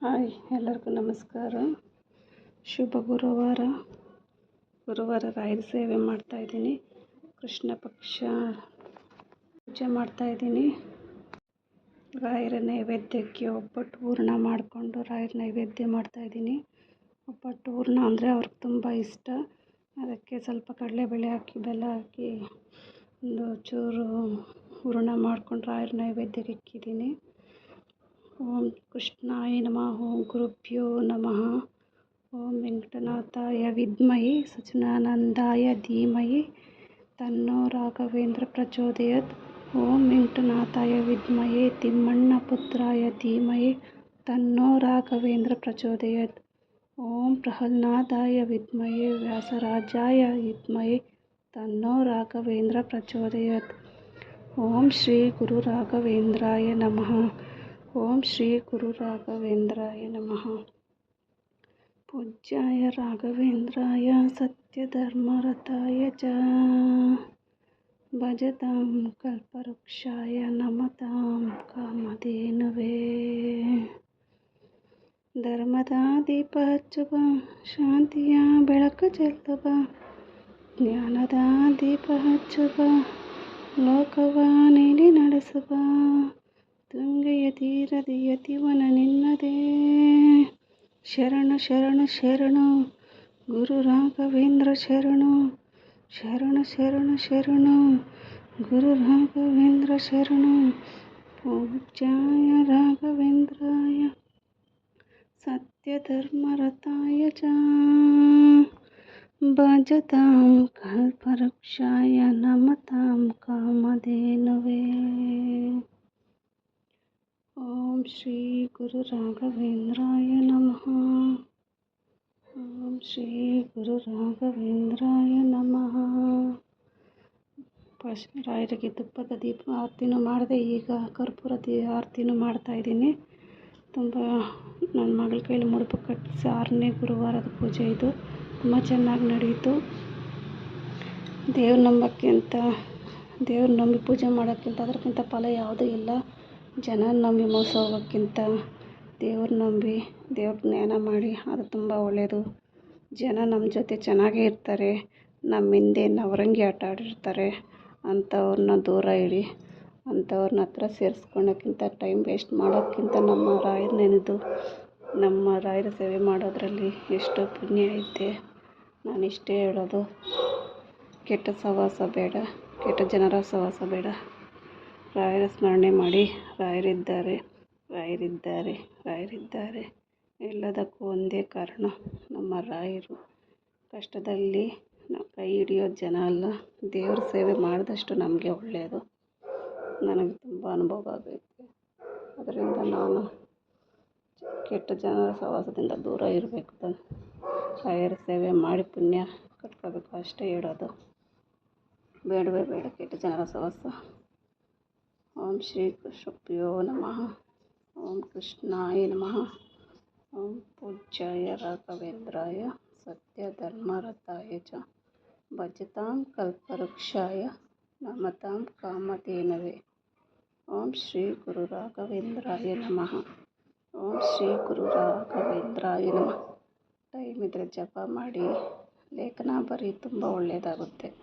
Hi, ಎಲ್ಲರಿಗೂ ನಮಸ್ಕಾರ. ಶುಭ ಗುರುವಾರ. ಗುರುವಾರ ರಾಯರ ಸೇವೆ ಮಾಡ್ತಾಯಿದ್ದೀನಿ ಕೃಷ್ಣ ಪಕ್ಷ ಪೂಜೆ ಮಾಡ್ತಾಯಿದ್ದೀನಿ ರಾಯರ ನೈವೇದ್ಯಕ್ಕೆ ಒಬ್ಬಟ್ಟು ಹೂರ್ಣ ಮಾಡಿಕೊಂಡು ರಾಯರ ನೈವೇದ್ಯ ಮಾಡ್ತಾಯಿದ್ದೀನಿ ಒಬ್ಬಟ್ಟು ಹೂರ್ಣ ಅಂದರೆ ಅವ್ರಿಗೆ ತುಂಬ ಇಷ್ಟ. ಅದಕ್ಕೆ ಸ್ವಲ್ಪ ಕಡಲೆಬೇಳೆ ಹಾಕಿ, ಬೆಲ್ಲ ಹಾಕಿ, ಒಂದು ಚೂರು ಹೂರ್ಣ ಮಾಡ್ಕೊಂಡು ರಾಯರ ನೈವೇದ್ಯಕ್ಕೆ ಇಕ್ಕಿದ್ದೀನಿ ఓం కృష్ణాయ నమ. ఓం గురుభ్యో నమ. ఓం వెంకటనాథాయ విద్మయి సచనానందాయ ధీమయి తన్నో రాఘవేంద్ర ప్రచోదయత్. ఓం వెంకటనాథాయ విద్మయే తిమ్మన్న పుత్రాయ ధీమయే తన్నో రాఘవేంద్ర ప్రచోదయత్. ఓం ప్రహ్లాదాయ విద్మయే వ్యాసరాజాయ విద్మయే తన్నో రాఘవేంద్ర ప్రచోదయత్. ఓం శ్రీ గురు రాఘవేంద్రాయ నమ. ನಮಃ ಓಂ ಶ್ರೀ ಗುರು ರಾಘವೇಂದ್ರಾಯ ನಮಃ ಪೂಜ್ಯಾಯ ರಾಘವೇಂದ್ರಾಯ ಸತ್ಯಧರ್ಮರತಾಯ ಚ ಭಜತಾಂ ಕಲ್ಪವೃಕ್ಷಾಯ ನಮತಾಂ ಕಾಮಧೇನವೇ ಧರ್ಮದ ದೀಪ ಹಚ್ಚುವ ಶಾಂತಿಯ ಬೆಳಕು ಚೆಲ್ಲುವ ಜ್ಞಾನದ ದೀಪ ಹಚ್ಚುವ ಲೋಕವ ನೀಡಿ ನಡೆಸುವ ತುಂಗೆಯ ತೀರದ ಯತಿವನ ನಿನ್ನದೇ ಶರಣ ಶರಣ ಶರಣು ಗುರು ರಾಘವೇಂದ್ರ ಶರಣು ಶರಣ ಶರಣ ಶರಣು ಗುರು ರಾಘವೇಂದ್ರ ಶರಣು ಪೂಜ್ಯಾಯ ರಾಘವೇಂದ್ರಾಯ ಸತ್ಯಧರ್ಮರತಾಯ ಚ ಭಜತಾಂ ಕಲ್ಪವೃಕ್ಷಾಯ ನಮತಾಂ ಕಾಮಧೇನವೇ ಓಂ ಶ್ರೀ ಗುರು ರಾಘವೇಂದ್ರಾಯ ನಮಃ ಓಂ ಶ್ರೀ ಗುರು ರಾಘವೇಂದ್ರಾಯ ನಮಃ ರಾಯರಿಗೆ ತುಪ್ಪದ ದೀಪ ಆರತಿನೂ ಮಾಡಿದೆ ಈಗ ಕರ್ಪೂರ ದೀ ಆರತಿನೂ ಮಾಡ್ತಾಯಿದ್ದೀನಿ ತುಂಬ ನನ್ನ ಮಗಳ ಕೈಲಿ ಮುಡುಪು ಕಟ್ಟಿಸಿ ಆರನೇ ಗುರುವಾರದ ಪೂಜೆ ಇದು. ತುಂಬ ಚೆನ್ನಾಗಿ ನಡೆಯಿತು. ದೇವ್ರ ನಂಬಕ್ಕಿಂತ ದೇವ್ರ ನಂಬಿ ಪೂಜೆ ಮಾಡೋಕ್ಕಿಂತ ಅದಕ್ಕಿಂತ ಫಲ ಯಾವುದೂ ಇಲ್ಲ. ಜನ ನಂಬಿ ಮೋಸ ಹೋಗೋಕ್ಕಿಂತ ದೇವ್ರ ನಂಬಿ ದೇವ್ರ ಜ್ಞಾನ ಮಾಡಿ ಅದು ತುಂಬ ಒಳ್ಳೆಯದು ಜನ ನಮ್ಮ ಜೊತೆ ಚೆನ್ನಾಗೇ ಇರ್ತಾರೆ. ನಮ್ಮ ಹಿಂದೆ ನವರಂಗಿ ಆಟ ಆಡಿರ್ತಾರೆ. ಅಂಥವ್ರನ್ನ ದೂರ ಇಡಿ ಅಂಥವ್ರನ್ನ ಹತ್ರ ಸೇರಿಸ್ಕೊಳ್ಳೋಕ್ಕಿಂತ ಟೈಮ್ ವೇಸ್ಟ್ ಮಾಡೋಕ್ಕಿಂತ ನಮ್ಮ ರಾಯರ ನೆನೆದು, ನಮ್ಮ ರಾಯರ ಸೇವೆ ಮಾಡೋದರಲ್ಲಿ ಎಷ್ಟು ಪುಣ್ಯ ಐತೆ. ನಾನು ಇಷ್ಟೇ ಹೇಳೋದು. ಕೆಟ್ಟ ಸಹವಾಸ ಬೇಡ. ಕೆಟ್ಟ ಜನರ ಸಹವಾಸ ಬೇಡ. ರಾಯರ ಸ್ಮರಣೆ ಮಾಡಿ, ರಾಯರಿದ್ದಾರೆ ರಾಯರಿದ್ದಾರೆ ರಾಯರಿದ್ದಾರೆ. ಎಲ್ಲದಕ್ಕೂ ಒಂದೇ ಕಾರಣ, ನಮ್ಮ ರಾಯರು. ಕಷ್ಟದಲ್ಲಿ ನಾವು ಕೈ ಹಿಡಿಯೋ ಜನ ಅಲ್ಲ. ದೇವ್ರ ಸೇವೆ ಮಾಡಿದಷ್ಟು ನಮಗೆ ಒಳ್ಳೆಯದು. ನನಗೆ ತುಂಬ ಅನುಭವ ಆಗೈತೆ. ಅದರಿಂದ ನಾನು ಕೆಟ್ಟ ಜನರ ಸಹವಾಸದಿಂದ ದೂರ ಇರಬೇಕು ರಾಯರ ಸೇವೆ ಮಾಡಿ ಪುಣ್ಯ ಕಟ್ಕೋಬೇಕು ಅಷ್ಟೇ ಹೇಳೋದು. ಬೇಡವೇ ಬೇಡ, ಕೆಟ್ಟ ಜನರ ಸಹವಾಸ. ಓಂ ಶ್ರೀ ಕೃಷ್ಣಪ್ರಿಯೋ ನಮಃ. ಓಂ ಕೃಷ್ಣಾಯ ನಮಃ. ಓಂ ಪೂಜ್ಯಾಯ ರಾಘವೇಂದ್ರಾಯ ಸತ್ಯಧರ್ಮರಥಾಯ ಚ ಭಜತಾಂ ಕಲ್ಪವೃಕ್ಷಾಯ ನಮತಾಂ ಕಾಮಧೇನವೇ. ಓಂ ಶ್ರೀ ಗುರು ರಾಘವೇಂದ್ರಾಯ ನಮಃ. ಓಂ ಶ್ರೀ ಗುರು ರಾಘವೇಂದ್ರಾಯ ನಮಃ. ಟೈಮ್ ಇದ್ದರೆ ಜಪ ಮಾಡಿ. ಲೇಖನ ಬರೀ ತುಂಬ ಒಳ್ಳೆಯದಾಗುತ್ತೆ